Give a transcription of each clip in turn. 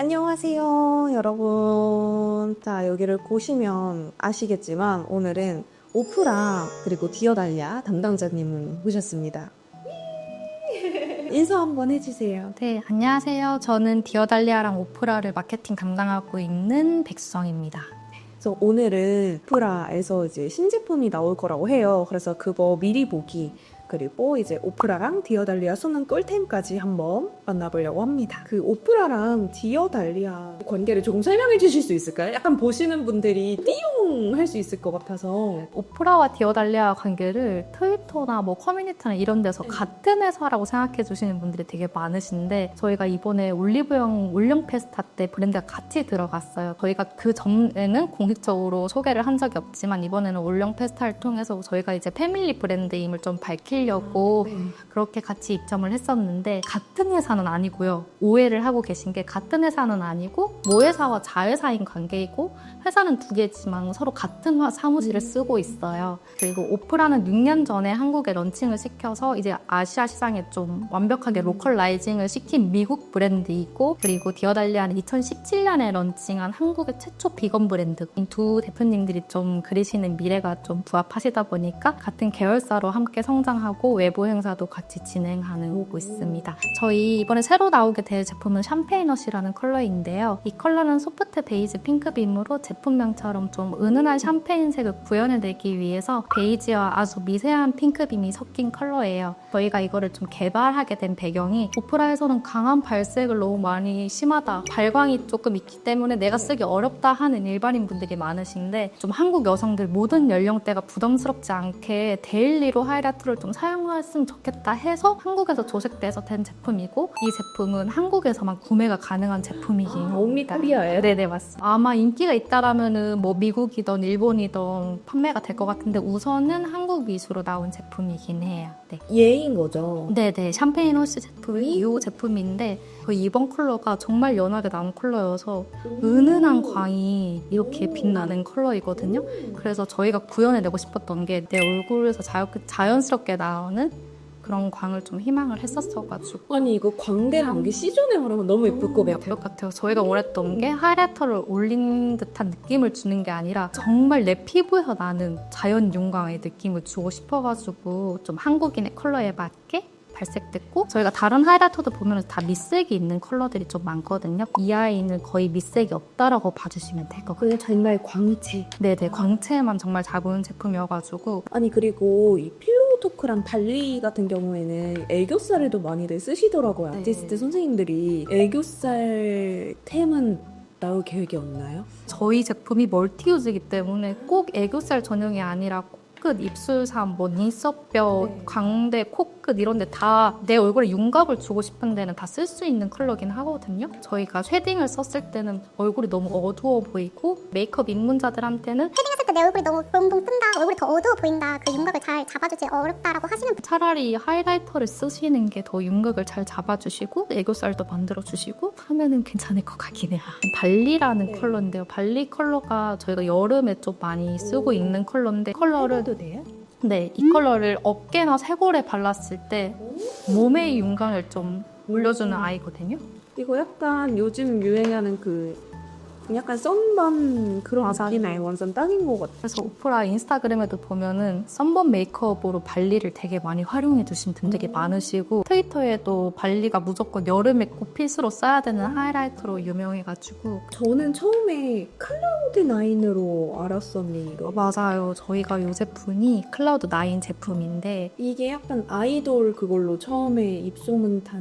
안녕하세요, 여러분. 자, 여기를 보시면 아시겠지만 오늘은 오프라 그리고 디어달리아 담당자님을 모셨습니다. 인사 한번 해주세요. 네, 안녕하세요. 저는 디어달리아랑 오프라를 마케팅 담당하고 있는 백성입니다. 그래서 오늘은 오프라에서 이제 신제품이 나올 거라고 해요. 그래서 그거 미리 보기 그리고 이제 오프라랑 디어달리아 수능 꿀템까지 한번 만나보려고 합니다. 그 오프라랑 디어달리아 관계를 조금 설명해 주실 수 있을까요? 약간 보시는 분들이 띠용 할 수 있을 것 같아서 오프라와 디어달리아 관계를 트위터나 뭐 커뮤니티나 이런 데서 같은 회사라고 생각해 주시는 분들이 되게 많으신데 저희가 이번에 올리브영 올영 페스타 때 브랜드가 같이 들어갔어요. 저희가 그 전에는 공식적으로 소개를 한 적이 없지만 이번에는 올영 페스타를 통해서 저희가 이제 패밀리 브랜드임을 좀 밝 히려고 네. 그렇게 같이 입점을 했었는데 같은 회사는 아니고요. 오해를 하고 계신 게 같은 회사는 아니고 모회사와 자회사인 관계이고 회사는 두 개지만 서로 같은 화- 사무실을 쓰고 있어요. 그리고 오프라는 6년 전에 한국에 런칭을 시켜서 이제 아시아 시장에 좀 완벽하게 로컬라이징을 시킨 미국 브랜드이고 그리고 디어달리아는 2017년에 런칭한 한국의 최초 비건 브랜드. 이두 대표님들이 좀 그리시는 미래가 좀 부합하시다 보니까 같은 계열사로 함께 성장하고 외부 행사도 같이 진행하는 오고 있습니다. 저희 이번에 새로 나오게 될 제품은 샴페인워시라는 컬러인데요. 이 컬러는 소프트 베이지 핑크빔으로 제품명처럼 좀 은은한 샴페인색을 구현해내기 위해서 베이지와 아주 미세한 핑크빔이 섞인 컬러예요. 저희가 이거를 좀 개발하게 된 배경이 오프라에서는 강한 발색을 너무 많이 심하다. 발광이 조금 있기 때문에 내가 쓰기 어렵다 하는 일반인 분들이 많으신데 좀 한국 여성들 모든 연령대가 부담스럽지 않게 데일리로 하이라이터를 좀 사용했으면 좋겠다 해서 한국에서 조색돼서 된 제품이고 이 제품은 한국에서만 구매가 가능한 제품이긴 온리 합니다. 코리아예요? 네네 맞습니다. 아마 인기가 있다라면은 뭐 미국이든 일본이든 판매가 될 것 같은데 우선은 한국 위주로 나온 제품이긴 해요. 네. 예인 거죠. 네네 샴페인 호스 제품이 이 제품인데 그 이번 컬러가 정말 연하게 나온 컬러여서 은은한 광이 이렇게 빛나는 컬러이거든요. 그래서 저희가 구현해내고 싶었던 게 내 얼굴에서 자연, 자연스럽게 나오는 그런 광을 좀 희망을 했었어가지고 아니 이거 광대랑 이게 시즌에 바르면 너무 예쁠 거 같아요. 대박 같아요. 저희가 원했던 게 하이라이터를 올린 듯한 느낌을 주는 게 아니라 정말 내 피부에서 나는 자연 윤광의 느낌을 주고 싶어가지고 좀 한국인의 컬러에 맞게 발색됐고 저희가 다른 하이라이터도 보면 다 밑색이 있는 컬러들이 좀 많거든요. 이 아이는 거의 밑색이 없다라고 봐주시면 될 것 같아요. 그냥 정말 광채. 네네 광채만 정말 잡은 제품이어가지고 아니 그리고 이 필로 우 토크랑 발리 같은 경우에는 애교살에도 많이들 쓰시더라고요. 네. 아티스트 선생님들이 애교살 템은 나올 계획이 없나요? 저희 제품이 멀티유즈이기 때문에 꼭 애교살 전용이 아니라 코끝, 입술삼, 뭐 눈썹뼈, 네. 광대, 코끝 이런 데 다 내 얼굴에 윤곽을 주고 싶은 데는 다 쓸 수 있는 컬러긴 하거든요. 저희가 쉐딩을 썼을 때는 얼굴이 너무 어두워 보이고 메이크업 입문자들한테는 때 내 얼굴이 너무 붕붕 뜬다, 얼굴이 더 어두워 보인다, 그 윤곽을 잘 잡아주지 어렵다라고 하시는 차라리 하이라이터를 쓰시는 게 더 윤곽을 잘 잡아주시고 애교살도 만들어주시고 하면은 괜찮을 것 같긴 해요. 발리라는 네. 컬러인데요. 발리 컬러가 저희가 여름에 좀 많이 쓰고 있는 컬러인데 컬러를 해도 돼요? 네, 이 컬러를 어깨나 쇄골에 발랐을 때 몸의 윤곽을 좀 올려주는 아이거든요. 이거 약간 요즘 유행하는 그 약간 썬밤 그런. 느낌의 완전 딱인 것 같아요. 그래서 오프라 인스타그램에도 보면은 썬번 메이크업으로 발리를 되게 많이 활용해 주신 분들이 많으시고 트위터에도 발리가 무조건 여름에 꼭 필수로 써야 되는 하이라이터로 유명해가지고 저는 처음에 클라우드 나인으로 알았었는데 맞아요. 저희가 이 제품이 클라우드 9 제품인데 이게 약간 아이돌 그걸로 처음에 입소문 탄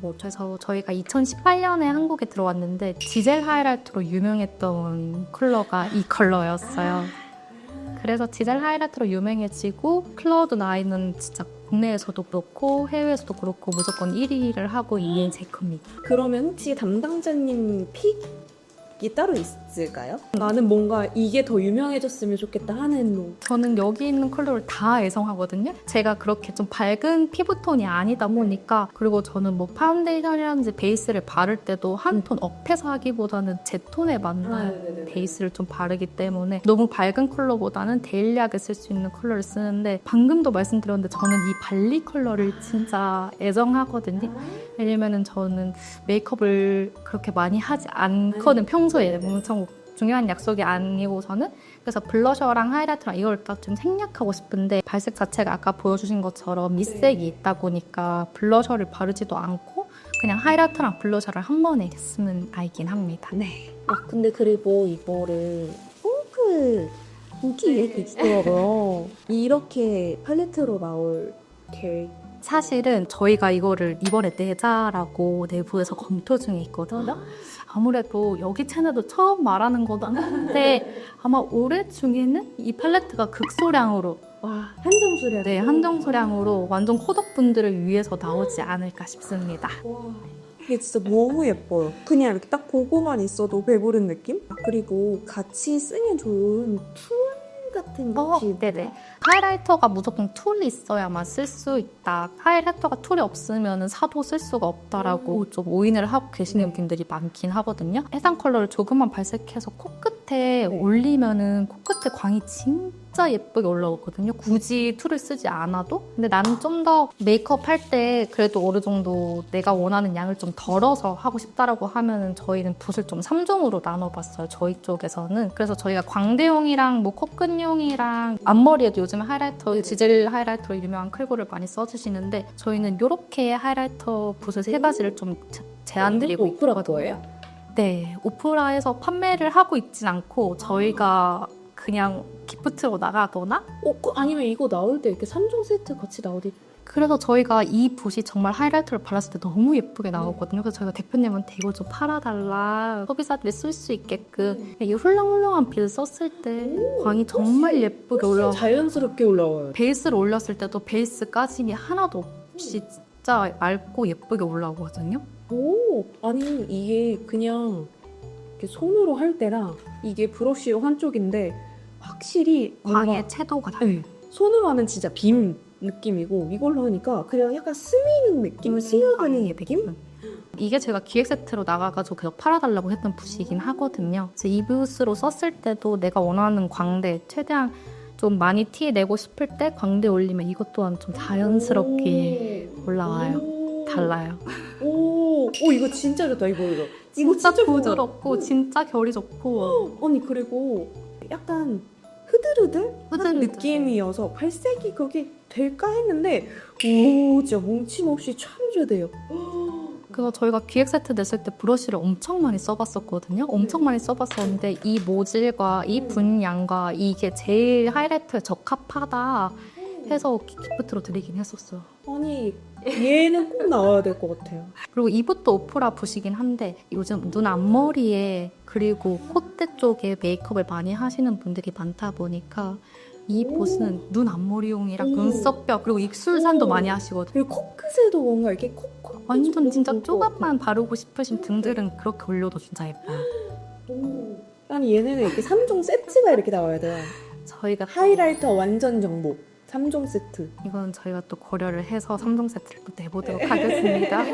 그래서 저희가 2018년에 한국에 들어왔는데 지젤 하이라이터로 유명했던 컬러가 이 컬러였어요. 그래서 지젤 하이라이터로 유명해지고 클라우드 9은 진짜 국내에서도 그렇고 해외에서도 그렇고 무조건 1위를 하고 있는 제품이에요. 그러면 혹시 담당자님 픽 생각이 따로 있 을까요? 나는 뭔가 이게 더 유명해졌으면 좋겠다 하는 뭐 저는 여기 있는 컬러를 다 애정하거든요. 제가 그렇게 좀 밝은 피부톤이 아니다 보니까 그리고 저는 뭐 파운데이션이라든지 베이스를 바를 때도 한 톤 업해서 하기보다는 제 톤에 맞는 베이스를 좀 바르기 때문에 너무 밝은 컬러보다는 데일리하게 쓸 수 있는 컬러를 쓰는데 방금도 말씀드렸는데 저는 이 발리 컬러를 진짜 애정하거든요. 왜냐면은 저는 메이크업을 그렇게 많이 하지 않거든 평소에 엄청 중요한 약속이 아니고서는 그래서 블러셔랑 하이라이터랑 이걸 딱 좀 생략하고 싶은데 발색 자체가 아까 보여주신 것처럼 밑색이 있다 보니까 블러셔를 바르지도 않고 그냥 하이라이터랑 블러셔를 한 번에 쓰는 아이긴 합니다. 네. 아 근데 그리고 이거를 핑크 인기 얘기 있더라고요. 이렇게 팔레트로 나올 계획. 사실은 저희가 이거를 이번에 내자라고 내부에서 검토 중에 있거든요. 아무래도 여기 채널도 처음 말하는 거긴 한데 아마 올해 중에는 이 팔레트가 극소량으로 와 한정 수량. 네 한정 소량으로 완전 코덕 분들을 위해서 나오지 않을까 싶습니다. 와. 이게 진짜 너무 예뻐요. 그냥 이렇게 딱 보고만 있어도 배부른 느낌? 그리고 같이 쓰면 좋은 툴 같은 거 어, 네네. 하이라이터가 무조건 툴이 있어야만 쓸 수 있다. 하이라이터가 툴이 없으면 사도 쓸 수가 없다라고 좀 오인을 하고 계시는 분들이 많긴 하거든요. 해상 컬러를 조금만 발색해서 코끝에 올리면은 코끝에 광이 진짜 예쁘게 올라오거든요. 굳이 툴을 쓰지 않아도. 근데 나는 좀 더 메이크업 할 때 그래도 어느 정도 내가 원하는 양을 좀 덜어서 하고 싶다라고 하면은 저희는 붓을 좀 3종으로 나눠봤어요. 저희 쪽에서는. 그래서 저희가 광대용이랑 뭐 코끝용이랑 앞머리에도 요즘 하이라이터, 지젤 하이라이터로 유명한 클고를 많이 써주시는데 저희는 이렇게 하이라이터 붓을 세 가지를 좀 제- 제안드리고 오프라 있거든요. 거예요? 네, 오프라에서 판매를 하고 있진 않고 저희가 그냥 기프트로 나가거나 어, 그, 아니면 이거 나올 때 이렇게 3종 세트 같이 나오디 그래서 저희가 이 붓이 정말 하이라이터를 발랐을 때 너무 예쁘게 나오거든요. 그래서 저희가 대표님한테 이거 좀 팔아달라. 소비자들이 쓸 수 있게끔. 이 훌렁훌렁한 빗을 썼을 때 광이 정말 예쁘게 올라와. 자연스럽게 올라와요. 베이스를 올렸을 때도 베이스 까짐이 하나도 없이 진짜 맑고 예쁘게 올라오거든요. 오, 아니 이게 그냥 이렇게 손으로 할 때랑 이게 브러쉬로 한 쪽인데 확실히 광의 채도가 다. 네, 손으로 하면 진짜 빔 느낌이고 이걸로 하니까 그냥 약간 스미는 느낌, 스며가는 느낌? 이게 제가 기획 세트로 나가가지고 계속 팔아달라고 했던 붓이긴 하거든요. 그래서 이 붓으로 썼을 때도 내가 원하는 광대 최대한 좀 많이 티 내고 싶을 때 광대 올리면 이것 또한 좀 자연스럽게 오. 올라와요. 오. 달라요. 오, 오 이거 진짜 좋다 이거 이거. 이거 진짜 좋아. 부드럽고 진짜 결이 좋고 아니 그리고 약간 흐들흐들 흐들 흐들. 느낌이어서 발색이 그게 될까 했는데 오 진짜 뭉침 없이 참 좋대요. 그래서 저희가 기획 세트 냈을 때 브러쉬를 엄청 많이 써봤었거든요. 엄청 많이 써봤었는데 이 모질과 이 분량과 이게 제일 하이라이터에 적합하다 해서 기프트로 드리긴 했었어요. 아니 얘는 꼭 나와야 될 것 같아요. 그리고 이붓도 오프라 붓이긴 한데 요즘 눈 앞머리에 그리고 콧대 쪽에 메이크업을 많이 하시는 분들이 많다 보니까 이 붓은 눈 앞머리용이랑 오. 눈썹뼈 그리고 입술산도 오. 많이 하시거든요. 그리고 코끝에도 뭔가 이렇게 콕콕 완전 진짜 오. 조각만 바르고 싶으신 등들은 그렇게 올려도 진짜 예뻐요. 오. 아니 얘네는 이렇게 3종 세트가 이렇게 나와야 돼요. 저희가 또 하이라이터 완전 정복 3종 세트. 이건 저희가 또 고려를 해서 3종 세트를 또 내보도록 하겠습니다.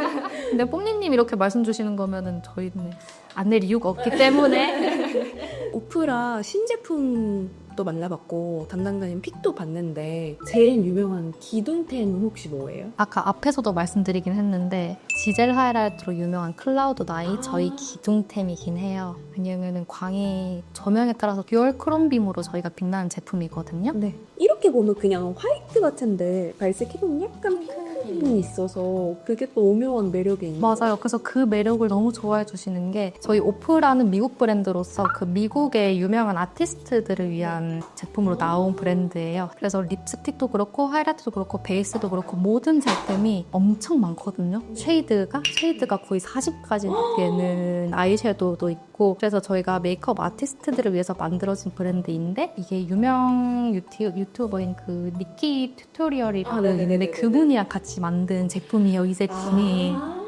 근데 뽕니님 이렇게 말씀 주시는 거면은 저희는 안 낼 이유가 없기 때문에 오프라 신제품 도 만나봤고 담당자님 픽도 봤는데 제일 유명한 기둥템 혹시 뭐예요? 아까 앞에서도 말씀드리긴 했는데 지젤 하이라이트로 유명한 클라우드 나이 저희 기둥템이긴 해요. 왜냐면은 광이 조명에 따라서 듀얼 크롬 빔으로 저희가 빛나는 제품이거든요. 네. 이렇게 보면 그냥 화이트 같은데 발색 해보면 약간 핑크 감이 있어서 그게 또 오묘한 매력이 있는 맞아요. 그래서 그 매력을 너무 좋아해 주시는 게 저희 오프라는 미국 브랜드로서 그 미국의 유명한 아티스트들을 위한 제품으로 나온 브랜드예요. 그래서 립스틱도 그렇고 하이라이트도 그렇고 베이스도 그렇고 모든 제품이 엄청 많거든요. 쉐이드가 쉐이드가 거의 40가지 되는 아이섀도우도 있고 그래서 저희가 메이크업 아티스트들을 위해서 만들어진 브랜드인데 이게 유명 유튜, 유튜버인 그 니키 튜토리얼이 아, 네네네네. 그분이랑 같이 만든 제품이에요. 이 제품이. 아.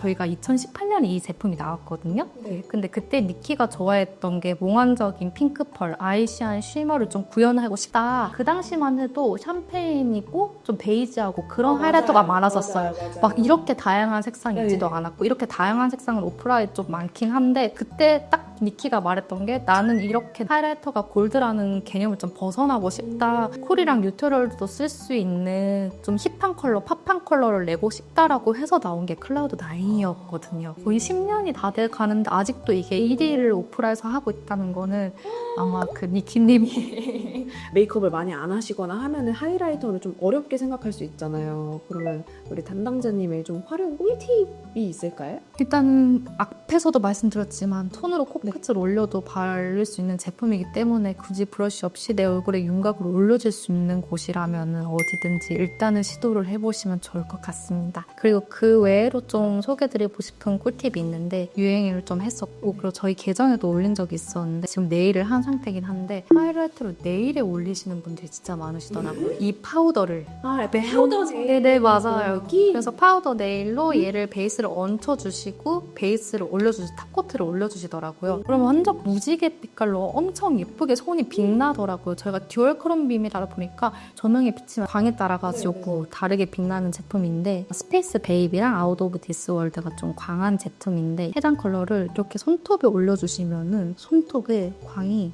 저희가 2018년에 이 제품이 나왔거든요. 네. 근데 그때 니키가 좋아했던 게 몽환적인 핑크펄, 아이시한 쉬머를 좀 구현하고 싶다. 그 당시만 해도 샴페인이고 좀 베이지하고 그런 하이라이터가 많았었어요. 막 이렇게 다양한 색상이 있지도 네. 않았고 이렇게 다양한 색상은 오프라에 좀 많긴 한데 그때 딱 니키가 말했던 게 나는 이렇게 하이라이터가 골드라는 개념을 좀 벗어나고 싶다. 콜이랑 뉴트럴도 쓸 수 있는 좀 힙한 컬러, 팝한 컬러를 내고 싶다라고 해서 나온 게 클라우드 9이었거든요. 거의 10년이 다 돼 가는데 아직도 이게 1위를 오프라에서 하고 있다는 거는 아마 그 니키님이 메이크업을 많이 안 하시거나 하면은 하이라이터를 좀 어렵게 생각할 수 있잖아요. 그러면 우리 담당자님의 좀 활용 꿀팁이 있을까요? 일단 앞에서도 말씀드렸지만 톤으로 코끝을 올려도 바를 수 있는 제품이기 때문에 굳이 브러쉬 없이 내 얼굴에 윤곽을 올려줄 수 있는 곳이라면 어디든지 일단은 시도를 해보시면 좋을 것 같습니다. 그리고 그 외에로 좀 소개드리고 싶은 꿀팁이 있는데 유행을 좀 했었고 그리고 저희 계정에도 올린 적이 있었는데 지금 네일을 한 상태긴 한데 하이라이터를 네일에 올리시는 분들이 진짜 많으시더라고요. 이 파우더를 아, 파우더 네네 맞아요. 여기 그래서 파우더 네일로 얘를 베이스를 얹혀주시고 베이스를 올려주시 탑코트를 올려주시더라고요. 그러면 완전 무지개 빛깔로 엄청 예쁘게 손이 빛나더라고요. 저희가 듀얼 크롬 빔이다 보니까 조명에 비치면 광에 따라가지고 다르게 빛나는 제품인데 스페이스 베이비랑 아웃 오브 디스 월드가 좀 광한 제품인데 해당 컬러를 이렇게 손톱에 올려주시면은 손톱에 광이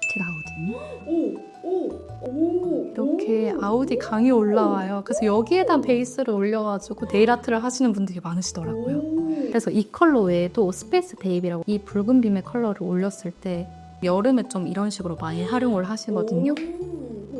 이렇게 나오거든요. 오, 오, 오. 이렇게 아우디 강이 올라와요. 그래서 여기에다 베이스를 올려가지고 네일 아트를 하시는 분들이 많으시더라고요. 그래서 이 컬러 외에도 스페이스 베이비라고 이 붉은 빔의 컬러를 올렸을 때 여름에 좀 이런 식으로 많이 활용을 하시거든요.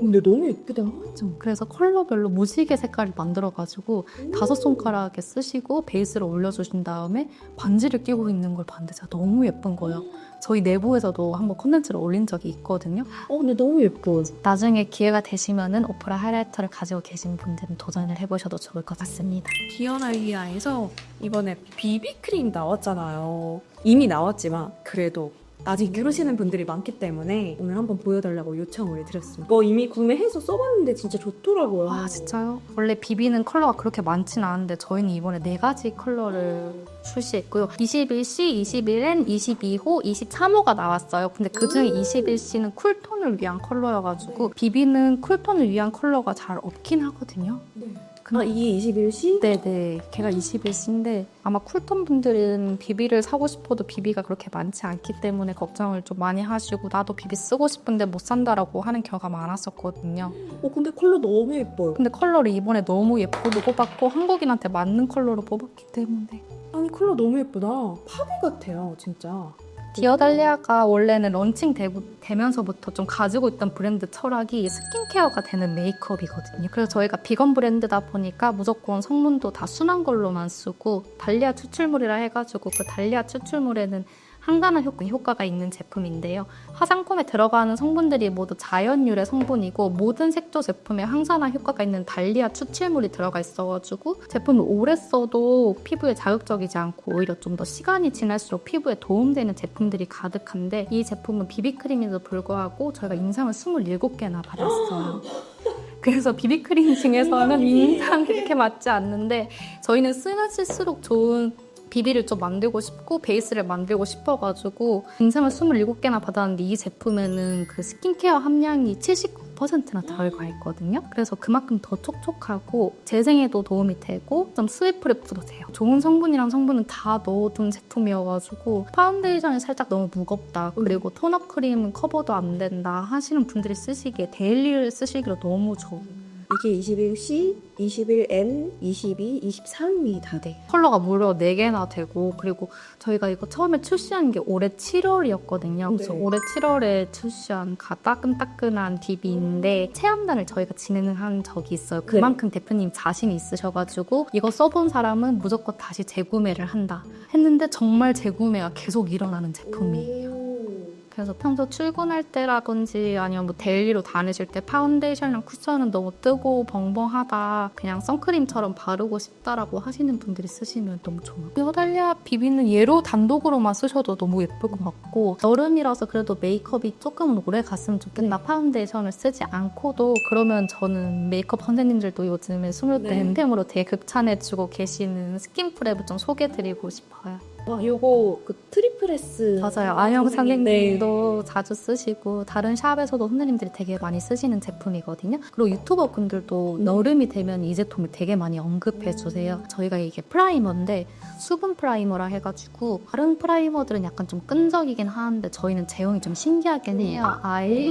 근데 너무 예쁘다. 좀 그래서 컬러별로 무지개 색깔을 만들어가지고 다섯 손가락에 쓰시고 베이스를 올려주신 다음에 반지를 끼고 있는 걸 봤는데 진짜 너무 예쁜 거예요. 저희 내부에서도 한번 컨텐츠를 올린 적이 있거든요. 어, 근데 너무 예뻐. 나중에 기회가 되시면은 오프라 하이라이터를 가지고 계신 분들은 도전을 해보셔도 좋을 것 같습니다. 디어나이아에서 이번에 비비크림 나왔잖아요. 이미 나왔지만 그래도 아직 모르시는 분들이 많기 때문에 오늘 한번 보여달라고 요청을 드렸습니다. 이거 이미 구매해서 써봤는데 진짜 좋더라고요. 아 진짜요? 원래 비비는 컬러가 그렇게 많진 않은데 저희는 이번에 네 가지 컬러를 출시했고요. 21C, 21N, 22호, 23호가 나왔어요. 근데 그중에 21C는 쿨톤을 위한 컬러여가지고 비비는 쿨톤을 위한 컬러가 잘 없긴 하거든요. 아, 이게 21시? 네네. 걔가 21C인데 아마 쿨톤 분들은 비비를 사고 싶어도 비비가 그렇게 많지 않기 때문에 걱정을 좀 많이 하시고 나도 비비 쓰고 싶은데 못 산다라고 하는 경우가 많았었거든요. 어, 근데 컬러 너무 예뻐요. 근데 컬러를 이번에 너무 예쁘게 뽑았고 한국인한테 맞는 컬러로 뽑았기 때문에 아니, 컬러 너무 예쁘다. 파데 같아요, 진짜. 디어달리아가 원래는 런칭 되, 되면서부터 좀 가지고 있던 브랜드 철학이 스킨케어가 되는 메이크업이거든요. 그래서 저희가 비건 브랜드다 보니까 무조건 성분도 다 순한 걸로만 쓰고 달리아 추출물이라 해가지고 그 달리아 추출물에는 항산화 효과, 효과 가 있는 제품인데요. 화장품에 들어가는 성분들이 모두 자연 유래 성분이고 모든 색조 제품에 항산화 효과가 있는 달리아 추출물이 들어가 있어가지고 제품을 오래 써도 피부에 자극적이지 않고 오히려 좀 더 시간이 지날수록 피부에 도움되는 제품들이 가득한데 이 제품은 비비크림에도 불구하고 저희가 인상을 27개나 받았어요. 그래서 비비크림 중에서는 인상 그렇게 맞지 않는데 저희는 쓰면 쓸수록 좋은 비비를 좀 만들고 싶고 베이스를 만들고 싶어가지고 인상을 27개나 받았는데 이 제품에는 그 스킨케어 함량이 79%나 들어가 있거든요. 그래서 그만큼 더 촉촉하고 재생에도 도움이 되고 좀 스위프랩도 돼요. 좋은 성분이랑 성분은 다 넣어둔 제품이어가지고 파운데이션이 살짝 너무 무겁다. 그리고 토너 크림은 커버도 안 된다 하시는 분들이 쓰시기에 데일리를 쓰시기로 너무 좋은 이게 21C, 21N, 22, 23입니다. 네. 컬러가 무려 4개나 되고 그리고 저희가 이거 처음에 출시한 게 올해 7월이었거든요. 그래서 네. 올해 7월에 출시한 가 따끈따끈한 DB인데 체험단을 저희가 진행한 적이 있어요. 그만큼 대표님 자신이 있으셔가지고 이거 써본 사람은 무조건 다시 재구매를 한다 했는데 정말 재구매가 계속 일어나는 제품이에요. 그래서 평소 출근할 때라든지 아니면 뭐 데일리로 다니실 때 파운데이션이랑 쿠션은 너무 뜨고 벙벙하다 그냥 선크림처럼 바르고 싶다라고 하시는 분들이 쓰시면 너무 좋아요. 피어달리아 비비는 얘로 단독으로만 쓰셔도 너무 예쁠 것 같고 여름이라서 그래도 메이크업이 조금은 오래 갔으면 좋겠다 파운데이션을 쓰지 않고도 그러면 저는 메이크업 선생님들도 요즘에 스물대 네. 템템으로 되게 극찬해주고 계시는 스킨프랩을 좀 소개드리고 싶어요. 와, 요거 그 트리플레스 맞아요. 아영 선생님도 네. 자주 쓰시고 다른 샵에서도 선생님들이 되게 많이 쓰시는 제품이거든요. 그리고 유튜버 분들도 네. 여름이 되면 이 제품을 되게 많이 언급해 주세요. 저희가 이게 프라이머인데 수분 프라이머라 해가지고 다른 프라이머들은 약간 좀 끈적이긴 하는데 저희는 제형이 좀 신기하긴 해요. 아이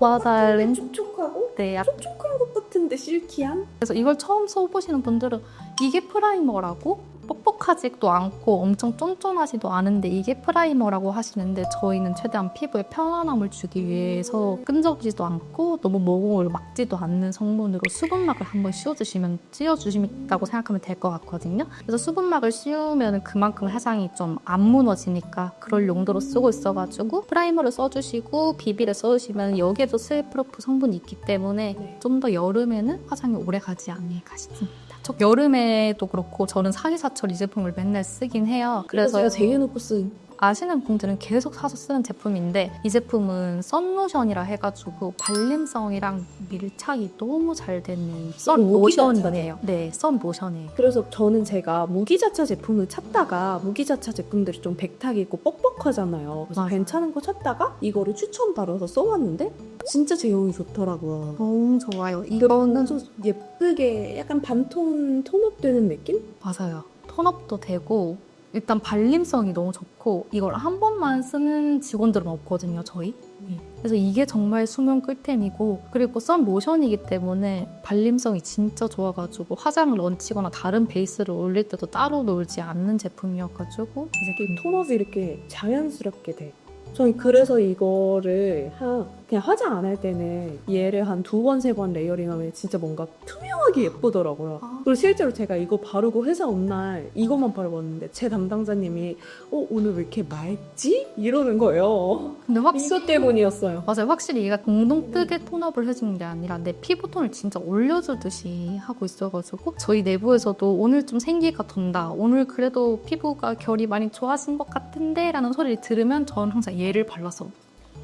맞아요. 촉촉하고 네, 약간 촉촉한 것 같은데 실키한? 그래서 이걸 처음 써보시는 분들은 이게 프라이머라고? 뻑뻑하지도 않고 엄청 쫀쫀하지도 않은데 이게 프라이머라고 하시는데 저희는 최대한 피부에 편안함을 주기 위해서 끈적이지도 않고 너무 모공을 막지도 않는 성분으로 수분막을 한번 씌워주시면 씌워주신다고 생각하면 될 것 같거든요. 그래서 수분막을 씌우면 그만큼 해상이 좀 안 무너지니까 그럴 용도로 쓰고 있어가지고 프라이머를 써주시고 비비를 써주시면 여기에도 스웨프로프 성분이 있기 때문에 네. 좀더 여름에는 화장이 오래 가지 않을까 싶습니다. 저 여름에도 그렇고 저는 사시사철 이 제품을 맨날 쓰긴 해요. 그래서 제가 제이해놓고 쓴 아시는 분들은 계속 사서 쓰는 제품인데 이 제품은 썬로션이라 해가지고 발림성이랑 밀착이 너무 잘 되는 썬로션이에요. 네, 썬로션이에요. 그래서 저는 제가 무기자차 제품을 찾다가 무기자차 제품들이 좀 백탁이 있고 뻑뻑하잖아요. 그래서 맞아. 괜찮은 거 찾다가 이거를 추천받아서 써봤는데 진짜 제형이 좋더라고요. 너무 좋아요. 이거는 좀 예쁘게 약간 반톤 톤업되는 느낌? 맞아요. 톤업도 되고 일단 발림성이 너무 좋고 이걸 한 번만 쓰는 직원들은 없거든요, 저희. 예. 그래서 이게 정말 수면 꿀템이고 그리고 썬 로션이기 때문에 발림성이 진짜 좋아가지고 화장을 얹히거나 다른 베이스를 올릴 때도 따로 놀지 않는 제품이어가지고 이렇게 톤업이 이렇게 자연스럽게 돼. 저는 그래서 이거를 한 그냥 화장 안 할 때는 얘를 한 두 번 세 번 레이어링하면 진짜 뭔가 투명하게 예쁘더라고요. 아. 그리고 실제로 제가 이거 바르고 회사 온 날 이것만 바르봤는데 제 담당자님이 어 오늘 왜 이렇게 맑지? 이러는 거예요. 근데 확실히 이것 때문이었어요. 맞아요. 확실히 얘가 공동 뜨게 톤업을 해주는 게 아니라 내 피부톤을 진짜 올려주듯이 하고 있어가지고 저희 내부에서도 오늘 좀 생기가 돈다. 오늘 그래도 피부가 결이 많이 좋아진 것 같은데 라는 소리를 들으면 저는 항상 얘를 발라서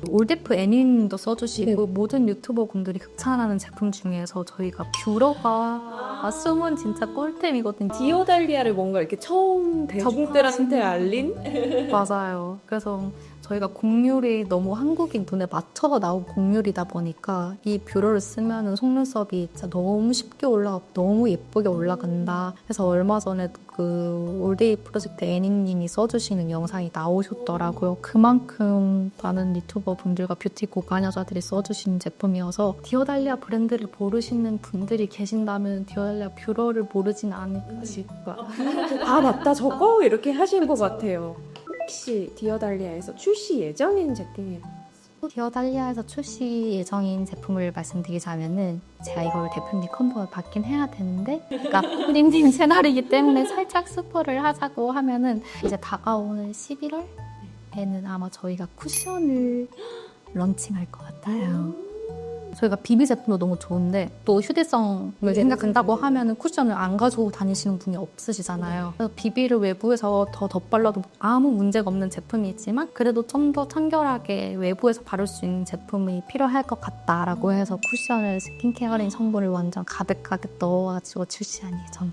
올데프 애니님도 써주시고 모든 유튜버 분들이 극찬하는 제품 중에서 저희가 뷰러가 숨은 진짜 꿀템이거든요. 디오달리아를 뭔가 이렇게 처음 대중들한테 알린 맞아요. 그래서 저희가 곡률이 너무 한국인 눈에 맞춰서 나온 곡률이다 보니까 이 뷰러를 쓰면은 속눈썹이 진짜 너무 쉽게 올라가 너무 예쁘게 올라간다. 그래서 얼마 전에 그 올데이 프로젝트 애니님이 써주시는 영상이 나오셨더라고요. 그만큼 많은 유튜버 분들과 뷰티 고관 여자들이 써주시는 제품이어서 디오달리아 브랜드를 모르시는 분들이 계신다면 디오달리아 뷰러를 모르진 않으실까. 아 맞다 저거 이렇게 하신 것 같아요. 혹시 디오달리아에서 출시 예정인 제품이 디어달리아에서 출시 예정인 제품을 말씀드리자면은 제가 이걸 대표님 컨버를 받긴 해야 되는데 그러니까 프림님 채널이기 때문에 살짝 스포를 하자고 하면은 이제 다가오는 11월에는 아마 저희가 쿠션을 런칭할 것 같아요. 저희가 비비 제품도 너무 좋은데 또 휴대성을 생각한다고 하면은 쿠션을 안 가지고 다니시는 분이 없으시잖아요. 그래서 비비를 외부에서 더 덧발라도 아무 문제가 없는 제품이지만 그래도 좀 더 청결하게 외부에서 바를 수 있는 제품이 필요할 것 같다라고 해서 쿠션을 스킨케어링 성분을 완전 가득하게 넣어가지고 출시한 예정.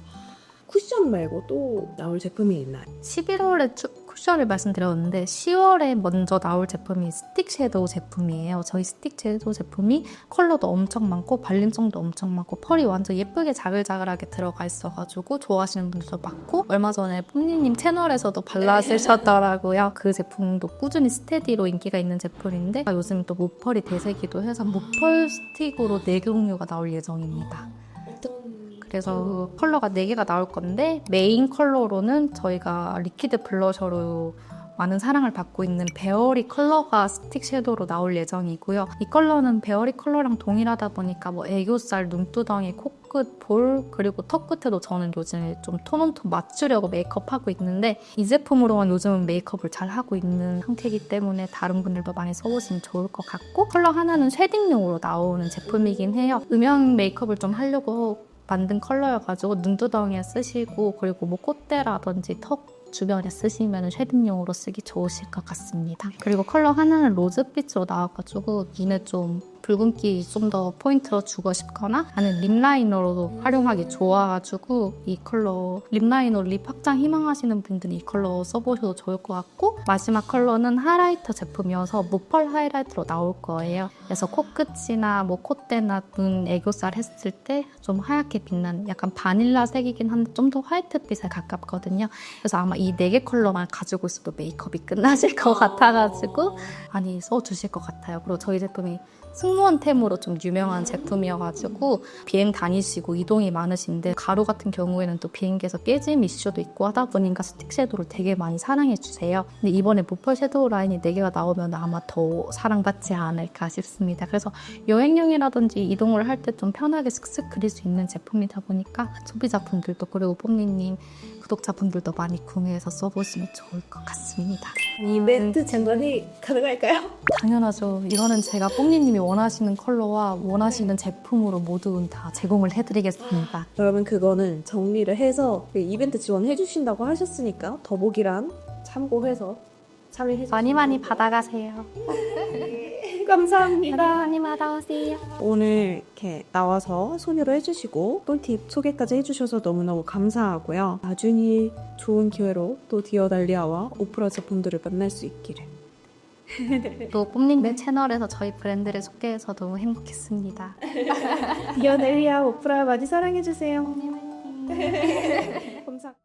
쿠션 말고 또 나올 제품이 있나요? 11월에 추- 쿠션을 말씀드렸는데 10월에 먼저 나올 제품이 스틱 섀도우 제품이에요. 저희 스틱 섀도우 제품이 컬러도 엄청 많고 발림성도 엄청 많고 펄이 완전 예쁘게 자글자글하게 들어가 있어가지고 좋아하시는 분들도 많고 얼마 전에 뽐니님 채널에서도 발라 쓰셨더라고요. 그 제품도 꾸준히 스테디로 인기가 있는 제품인데 요즘 또 무펄이 대세기도 해서 무펄 스틱으로 4종류가 나올 예정입니다. 그래서 그 컬러가 4개가 나올 건데 메인 컬러로는 저희가 리퀴드 블러셔로 많은 사랑을 받고 있는 베어리 컬러가 스틱 섀도우로 나올 예정이고요. 이 컬러는 베어리 컬러랑 동일하다 보니까 뭐 애교살, 눈두덩이, 코끝, 볼 그리고 턱 끝에도 저는 요즘에 좀 톤온톤 맞추려고 메이크업하고 있는데 이 제품으로만 요즘은 메이크업을 잘 하고 있는 상태이기 때문에 다른 분들도 많이 써보시면 좋을 것 같고 컬러 하나는 쉐딩용으로 나오는 제품이긴 해요. 음영 메이크업을 좀 하려고 만든 컬러여가지고 눈두덩이에 쓰시고 그리고 뭐 콧대라든지 턱 주변에 쓰시면 쉐딩용으로 쓰기 좋으실 것 같습니다. 그리고 컬러 하나는 로즈빛으로 나와가지고 눈에 좀 붉은기 좀 더 포인트로 주고 싶거나 아니면 립라이너로도 활용하기 좋아가지고 이 컬러 립 라이너 립 확장 희망하시는 분들은 이 컬러 써보셔도 좋을 것 같고 마지막 컬러는 하이라이터 제품이어서 무펄 하이라이터로 나올 거예요. 그래서 코끝이나 뭐 콧대나 눈 애교살 했을 때 좀 하얗게 빛나는 약간 바닐라 색이긴 한데 좀 더 화이트빛에 가깝거든요. 그래서 아마 이 네 개 컬러만 가지고 있어도 메이크업이 끝나실 것 같아가지고 많이 써주실 것 같아요. 그리고 저희 제품이 승 무원템으로 좀 유명한 제품이어가지고 비행 다니시고 이동이 많으신데 가루 같은 경우에는 또 비행기에서 깨짐 이슈도 있고 하다 보니까 스틱 섀도우를 되게 많이 사랑해 주세요. 근데 이번에 무펄 섀도우 라인이 4개가 나오면 아마 더 사랑받지 않을까 싶습니다. 그래서 여행용이라든지 이동을 할 때 좀 편하게 슥슥 그릴 수 있는 제품이다 보니까 소비자분들도 그리고 뽐니님 구독자분들도 많이 구매해서 써보시면 좋을 것 같습니다. 이벤트 장관이 가능할까요? 당연하죠. 이거는 제가 뽕니님이 원하시는 컬러와 원하시는 제품으로 모두 다 제공을 해드리겠습니다. 그러면 그거는 정리를 해서 그 이벤트 지원해 주신다고 하셨으니까 더보기란 참고해서 참여해 주시면 많이 많이 받아가세요. 감사합니다. 많이 받아오세요. 오늘 이렇게 나와서 소개로 해주시고 꿀팁 소개까지 해주셔서 너무너무 감사하고요. 나중에 좋은 기회로 또 디어달리아와 오프라 제품들을 만날 수 있기를. 또 뽐님 채널에서 저희 브랜드를 소개해서 너무 행복했습니다. 디어달리아 오프라 많이 사랑해주세요.